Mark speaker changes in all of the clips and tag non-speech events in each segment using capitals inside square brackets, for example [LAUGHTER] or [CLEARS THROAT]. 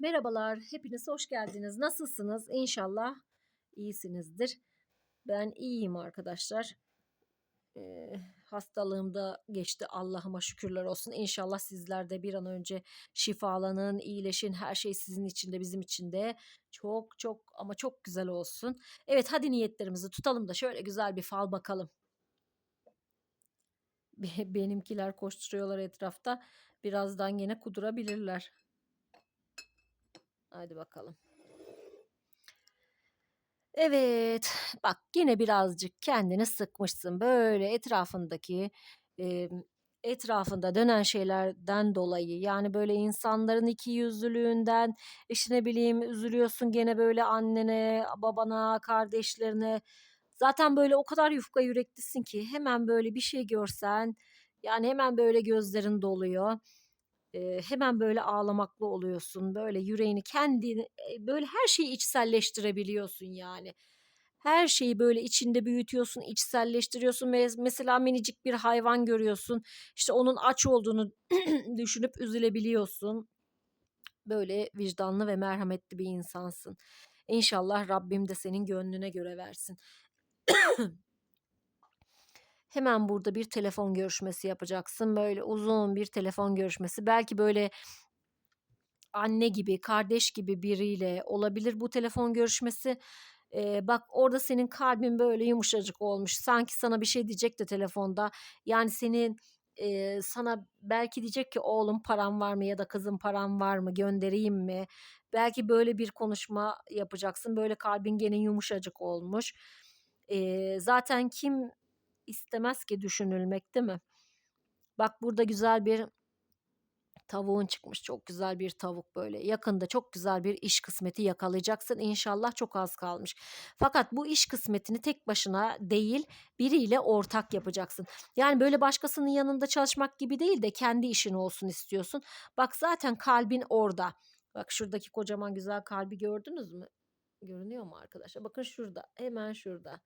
Speaker 1: Merhabalar, hepiniz hoş geldiniz. Nasılsınız? İnşallah iyisinizdir. Ben iyiyim arkadaşlar. Ee, hastalığım da geçti. Allah'ıma şükürler olsun. İnşallah sizler de bir an önce şifalanın, iyileşin. Her şey sizin için de bizim için de çok çok ama çok güzel olsun. Evet, hadi niyetlerimizi tutalım da şöyle güzel bir fal bakalım. Be- Benimkiler koşturuyorlar etrafta. Birazdan yine kudurabilirler. Hadi bakalım. Evet, bak yine birazcık kendini sıkmışsın. Böyle etrafındaki e, etrafında dönen şeylerden dolayı yani böyle insanların iki yüzlülüğünden işte ne bileyim üzülüyorsun gene böyle annene, babana, kardeşlerine. Zaten böyle o kadar yufka yüreklisin ki hemen böyle bir şey görsen yani hemen böyle gözlerin doluyor. Eee, hemen böyle ağlamaklı oluyorsun. Böyle yüreğini kendini böyle her şeyi içselleştirebiliyorsun yani. Her şeyi böyle içinde büyütüyorsun, içselleştiriyorsun. Mes mesela minicik bir hayvan görüyorsun. İşte onun aç olduğunu [CLEARS THROAT] düşünüp üzülebiliyorsun. Böyle vicdanlı ve merhametli bir insansın. İnşallah Rabbim de senin gönlüne göre versin. Hemen burada bir telefon görüşmesi yapacaksın. Böyle uzun bir telefon görüşmesi. Belki böyle anne gibi, kardeş gibi biriyle olabilir bu telefon görüşmesi. Eee, bak orada senin kalbin böyle yumuşacık olmuş. Sanki sana bir şey diyecek de telefonda. Yani senin eee, sana belki diyecek ki oğlum param var mı ya da kızım param var mı göndereyim mi? Belki böyle bir konuşma yapacaksın. Böyle kalbin gene yumuşacık olmuş. Eee, zaten kim istemez ki düşünülmek değil mi? Bak burada güzel bir Tavuğun çıkmış çok güzel bir tavuk böyle. Yakında çok güzel bir iş kısmeti yakalayacaksın. İnşallah çok az kalmış. Fakat bu iş kısmetini tek başına değil biriyle ortak yapacaksın. Yani böyle başkasının yanında çalışmak gibi değil de kendi işin olsun istiyorsun. Bak zaten kalbin orada. Bak şuradaki kocaman güzel kalbi gördünüz mü? Görünüyor mu arkadaşlar? Bakın şurada. Hemen şurada.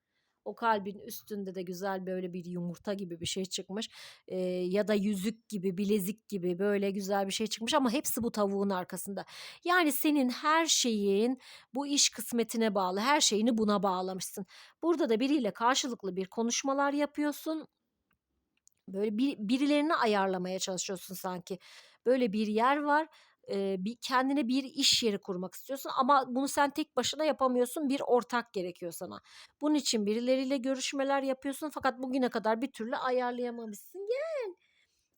Speaker 1: O kalbin üstünde de güzel böyle bir yumurta gibi bir şey çıkmış. Eee, ya da yüzük gibi, bilezik gibi böyle güzel bir şey çıkmış ama hepsi bu tavuğun arkasında. Yani senin her şeyin bu iş kısmetine bağlı. Her şeyini buna bağlamışsın. Burada da biriyle karşılıklı bir konuşmalar yapıyorsun. Böyle bir, birilerini ayarlamaya çalışıyorsun sanki. Böyle bir yer var. Eee, bir kendine bir iş yeri kurmak istiyorsun ama bunu sen tek başına yapamıyorsun. Bir ortak gerekiyor sana. Bunun için birileriyle görüşmeler yapıyorsun fakat bugüne kadar bir türlü ayarlayamamışsın. Gel.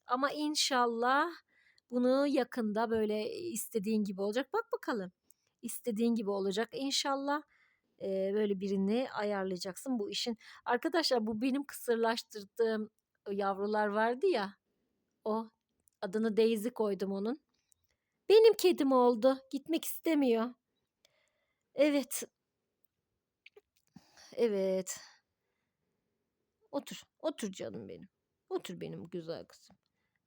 Speaker 1: Ama inşallah bunu yakında böyle istediğin gibi olacak. Bak bakalım. İstediğin gibi olacak inşallah. Eee, böyle birini ayarlayacaksın bu işin. Arkadaşlar bu benim kısırlaştırdığım yavrular vardı ya. O adını Daisy koydum onun. Benim kedim oldu. Gitmek istemiyor. Evet, evet. Otur. Otur canım benim. Otur benim güzel kızım.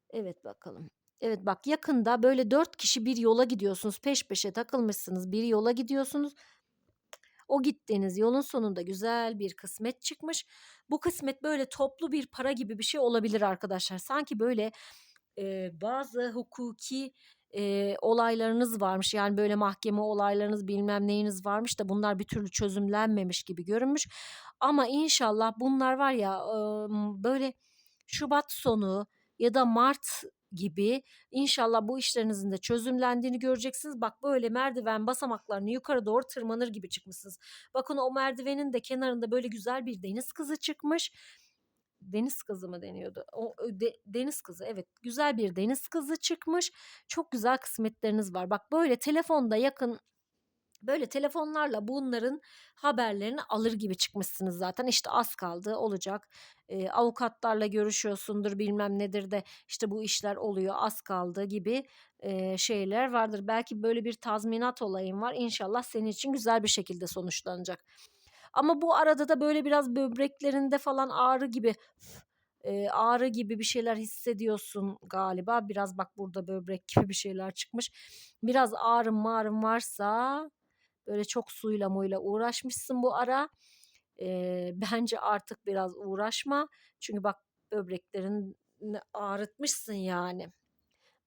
Speaker 1: Evet bakalım. Evet bak yakında böyle dört kişi bir yola gidiyorsunuz. Peş peşe takılmışsınız. Bir yola gidiyorsunuz. O gittiğiniz yolun sonunda güzel bir kısmet çıkmış. Bu kısmet böyle toplu bir para gibi bir şey olabilir arkadaşlar. Sanki böyle e, bazı hukuki e, olaylarınız varmış. Yani böyle mahkeme olaylarınız bilmem neyiniz varmış da bunlar bir türlü çözümlenmemiş gibi görünmüş. Ama inşallah bunlar var ya e, böyle Şubat sonu ya da Mart gibi inşallah bu işlerinizin de çözümlendiğini göreceksiniz. Bak böyle merdiven basamaklarını yukarı doğru tırmanır gibi çıkmışsınız. Bakın o merdivenin de kenarında böyle güzel bir deniz kızı çıkmış. Deniz kızı mı deniyordu? O de- deniz kızı evet güzel bir deniz kızı çıkmış. Çok güzel kısmetleriniz var. Bak böyle telefonda yakın Böyle telefonlarla bunların haberlerini alır gibi çıkmışsınız zaten. İşte az kaldı olacak. Eee, avukatlarla görüşüyorsundur bilmem nedir de işte bu işler oluyor az kaldı gibi eee, şeyler vardır. Belki böyle bir tazminat olayın var. İnşallah senin için güzel bir şekilde sonuçlanacak. Ama bu arada da böyle biraz böbreklerinde falan ağrı gibi eee, ağrı gibi bir şeyler hissediyorsun galiba. Biraz bak burada böbrek gibi bir şeyler çıkmış. Biraz ağrım mağrım varsa Böyle çok suyla muyla uğraşmışsın bu ara. Eee, [LAUGHS] bence artık biraz uğraşma. Çünkü bak böbreklerini ağrıtmışsın yani.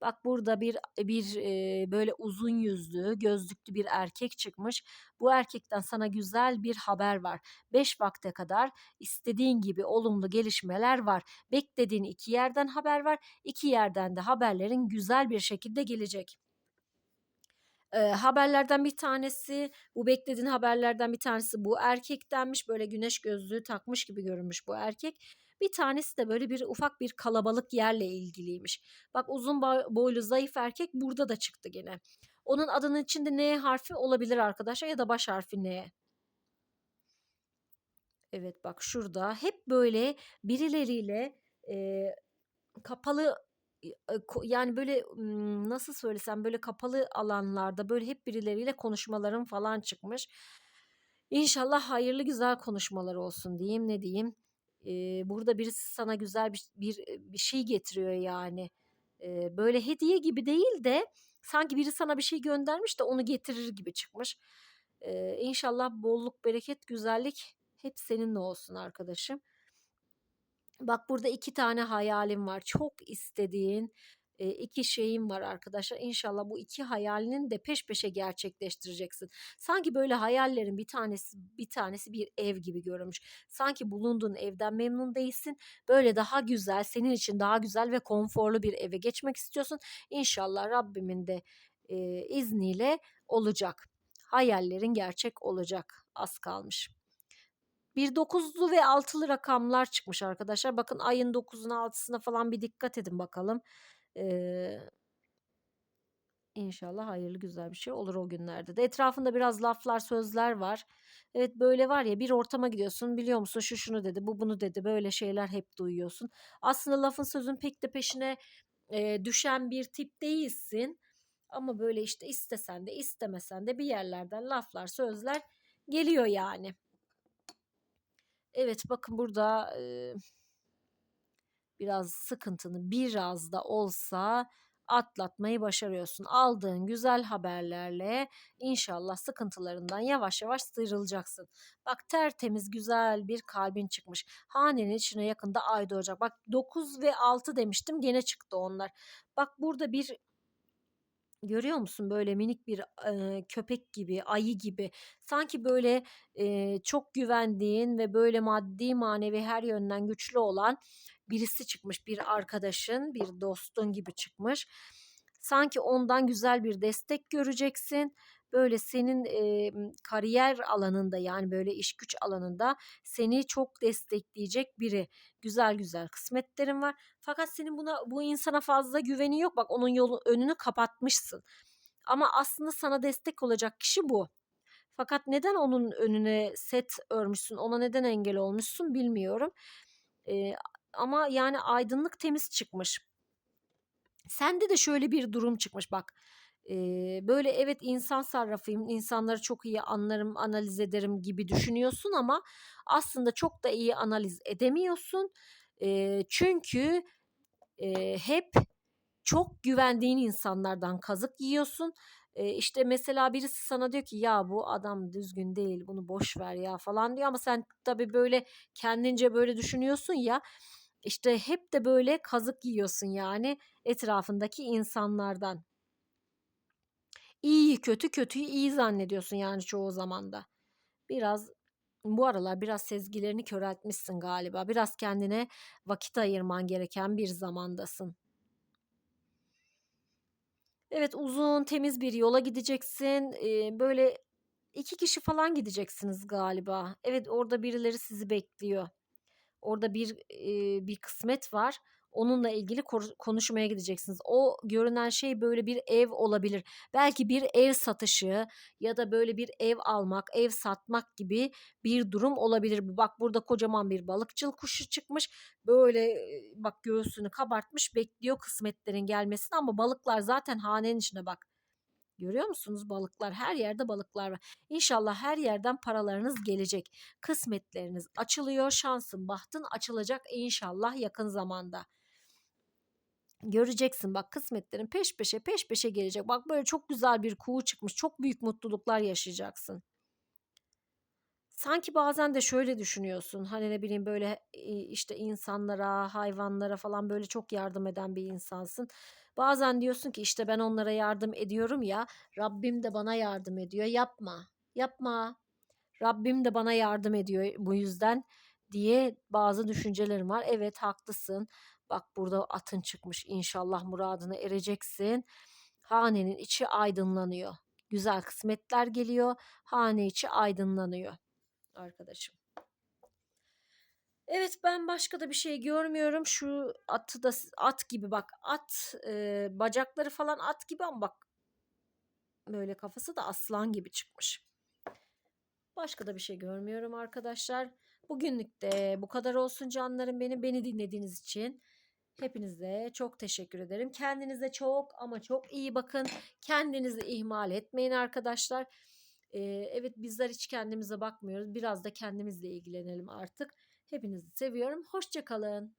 Speaker 1: Bak burada bir bir, eee, böyle uzun yüzlü, gözlüklü bir erkek çıkmış. Bu erkekten sana güzel bir haber var. 5 vakte kadar istediğin gibi olumlu gelişmeler var. Beklediğin 2 yerden haber var. 2 yerden de haberlerin güzel bir şekilde gelecek. Eee, haberlerden bir tanesi, bu beklediğin haberlerden bir tanesi bu erkektenmiş. Böyle güneş gözlüğü takmış gibi görünmüş bu erkek. Bir tanesi de böyle bir ufak bir kalabalık yerle ilgiliymiş. Bak uzun boy boylu zayıf erkek burada da çıktı gene. Onun adının içinde N harfi olabilir arkadaşlar ya da baş harfi N. Evet bak şurada hep böyle birileriyle, eee, kapalı yani böyle, nasıl söylesem, böyle kapalı alanlarda böyle hep birileriyle konuşmaların falan çıkmış. İnşallah hayırlı güzel konuşmalar olsun diyeyim, ne diyeyim. Eee, burada birisi sana güzel bir bir, bir şey getiriyor yani. Eee, böyle hediye gibi değil de sanki biri sana bir şey göndermiş de onu getirir gibi çıkmış. Eee, inşallah bolluk, bereket, güzellik hep seninle olsun arkadaşım. Bak burada 2 tane hayalin var. Çok istediğin, eee, 2 şeyin var arkadaşlar. İnşallah bu 2 hayalini de peş peşe gerçekleştireceksin. Sanki böyle hayallerin bir tanesi bir tanesi bir ev gibi görünmüş. Sanki bulunduğun evden memnun değilsin. Böyle daha güzel, senin için daha güzel ve konforlu bir eve geçmek istiyorsun. İnşallah Rabbimin de, eee, izniyle olacak. Hayallerin gerçek olacak. Az kalmış. Bir 9'lu ve 6'lı rakamlar çıkmış arkadaşlar. Bakın ayın 9'una 6'sına falan bir dikkat edin bakalım. İnşallah hayırlı güzel bir şey olur o günlerde de. Etrafında biraz laflar, sözler var. Evet, böyle var ya bir ortama gidiyorsun, biliyor musun şu şunu dedi, bu bunu dedi, böyle şeyler hep duyuyorsun. Aslında lafın sözün pek de peşine, eee, düşen bir tip değilsin ama böyle işte istesen de istemesen de bir yerlerden laflar, sözler geliyor yani. Evet, bakın burada, eee biraz sıkıntını biraz da olsa atlatmayı başarıyorsun. Aldığın güzel haberlerle inşallah sıkıntılarından yavaş yavaş sıyrılacaksın. Bak tertemiz güzel bir kalbin çıkmış. Hanenin içine yakında ay doğacak. Bak 9 ve 6 demiştim gene çıktı onlar. Bak burada bir Görüyor musun böyle minik bir, eee, köpek gibi, ayı gibi sanki böyle, eee, çok güvendiğin ve böyle maddi manevi her yönden güçlü olan birisi çıkmış. Bir arkadaşın, bir dostun gibi çıkmış. Sanki ondan güzel bir destek göreceksin. Böyle senin, emm, kariyer alanında yani böyle iş güç alanında seni çok destekleyecek biri. Güzel güzel kısmetlerin var. Fakat senin buna bu insana fazla güvenin yok. Bak onun yolu önünü kapatmışsın. Ama aslında sana destek olacak kişi bu. Fakat neden onun önüne set örmüşsün, ona neden engel olmuşsun bilmiyorum. Eee, ama yani aydınlık temiz çıkmış. Sende de şöyle bir durum çıkmış bak. Eee, böyle evet insan sarrafıyım, insanları çok iyi anlarım, analiz ederim gibi düşünüyorsun ama aslında çok da iyi analiz edemiyorsun. Eee, çünkü, eee, hep çok güvendiğin insanlardan kazık yiyorsun. Eee, işte mesela birisi sana diyor ki ya bu adam düzgün değil, bunu boş ver ya falan diyor ama sen tabii böyle kendince böyle düşünüyorsun ya. İşte hep de böyle kazık yiyorsun yani etrafındaki insanlardan. İyiyi kötü, kötüyü iyi zannediyorsun yani çoğu zaman da. Biraz bu aralar biraz sezgilerini köreltmişsin galiba. Biraz kendine vakit ayırman gereken bir zamandasın. Evet, uzun, temiz bir yola gideceksin. Eee, böyle 2 kişi falan gideceksiniz galiba. Evet, orada birileri sizi bekliyor. Orada bir, eee, bir kısmet var. Onunla ilgili konuşmaya gideceksiniz. O görünen şey böyle bir ev olabilir. Belki bir ev satışı ya da böyle bir ev almak, ev satmak gibi bir durum olabilir. Bak burada kocaman bir balıkçıl kuşu çıkmış. Böyle, bak göğsünü kabartmış bekliyor kısmetlerin gelmesini ama balıklar zaten hanenin içinde bak. Görüyor musunuz balıklar? Her yerde balıklar var. İnşallah her yerden paralarınız gelecek. Kısmetleriniz açılıyor. Şansın, bahtın açılacak inşallah yakın zamanda. Göreceksin bak kısmetlerin peş peşe peş peşe gelecek. Bak böyle çok güzel bir kuğu çıkmış. Çok büyük mutluluklar yaşayacaksın. Sanki bazen de şöyle düşünüyorsun, hani, ne bileyim, böyle, işte, insanlara, hayvanlara falan, böyle, çok yardım eden bir insansın. Bazen diyorsun ki, işte, ben onlara yardım ediyorum ya, Rabbim de bana yardım ediyor. Yapma, yapma. Rabbim de bana yardım ediyor bu yüzden diye bazı düşüncelerim var. Evet, haklısın. Bak burada atın çıkmış. İnşallah muradına ereceksin. Hanenin içi aydınlanıyor. Güzel kısmetler geliyor. Hane içi aydınlanıyor arkadaşım. Evet, ben başka da bir şey görmüyorum. Şu atı da at gibi bak, at, eee, bacakları falan at gibi ama bak böyle kafası da aslan gibi çıkmış. Başka da bir şey görmüyorum arkadaşlar. Bugünlük de bu kadar olsun canlarım benim. Beni dinlediğiniz için hepinize çok teşekkür ederim. Kendinize çok ama çok iyi bakın. Kendinizi ihmal etmeyin arkadaşlar. Eee, evet bizler hiç kendimize bakmıyoruz. Biraz da kendimizle ilgilenelim artık. Hepinizi seviyorum. Hoşça kalın.